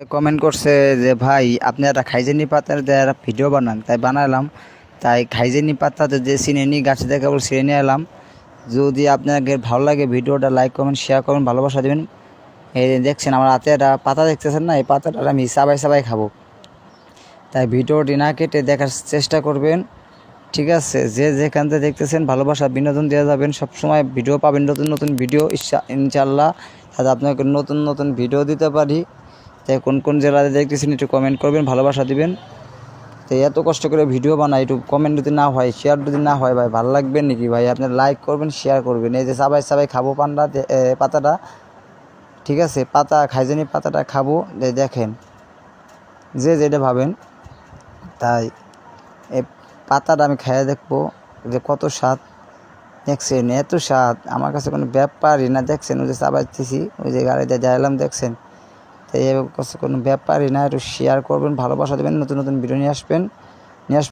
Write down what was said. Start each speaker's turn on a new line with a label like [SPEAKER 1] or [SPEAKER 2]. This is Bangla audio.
[SPEAKER 1] কমেন্ট করছে যে, ভাই, আপনি একটা খাইজেনি পাতার একটা ভিডিও বানান, তাই বানালাম। তাই খাইজেনি পাতাতে যে চিনেনি, গাছ কেবল ছিঁড়ে নিয়ে এলাম। যদি আপনাকে ভালো লাগে ভিডিওটা লাইক কমেন্ট শেয়ার করবেন ভালোবাসা দেবেন। এই দেখছেন, আমার হাতে একটা পাতা দেখতেছেন না? এই পাতাটা আমি সাবাই সাবাই খাব। তাই ভিডিওটি না কেটে দেখার চেষ্টা করবেন। ঠিক আছে, যে যেখান থেকে দেখতেছেন, ভালোবাসা, বিনোদন দেওয়া যাবেন। সবসময় ভিডিও পাবেন, নতুন নতুন ভিডিও। ইচ্ছা ইনশাল্লাহ তাতে আপনাকে নতুন নতুন ভিডিও দিতে পারি। তাই কোন কোন জেলাতে দেখতেছেন একটু কমেন্ট করবেন, ভালোবাসা দিবেন। তো এত কষ্ট করে ভিডিও বানাই একটু কমেন্ট যদি না হয় শেয়ার যদি না হয়, ভাই, ভালো লাগবে নাকি ভাই? আপনি লাইক করবেন শেয়ার করবেন। এই যে সাবাই সাবাই খাব পান্ডা পাতাটা, ঠিক আছে? পাতা, খাইজানি পাতাটা খাব দেখেন। যে যেটা ভাবেন, তাই। এই পাতাটা আমি খেয়ে দেখব যে কত স্বাদ। দেখছেন, এত স্বাদ। আমার কাছে কোনো ব্যাপারই না, দেখছেন? ওই যে চাবাইতেছি ওই যে গাড়িতে যাইলাম, দেখছেন? তাই কোনো ব্যাপারই না, একটু শেয়ার করবেন, ভালোবাসা দেবেন, নতুন নতুন ভিডিও আসবেন। নিয়ে আস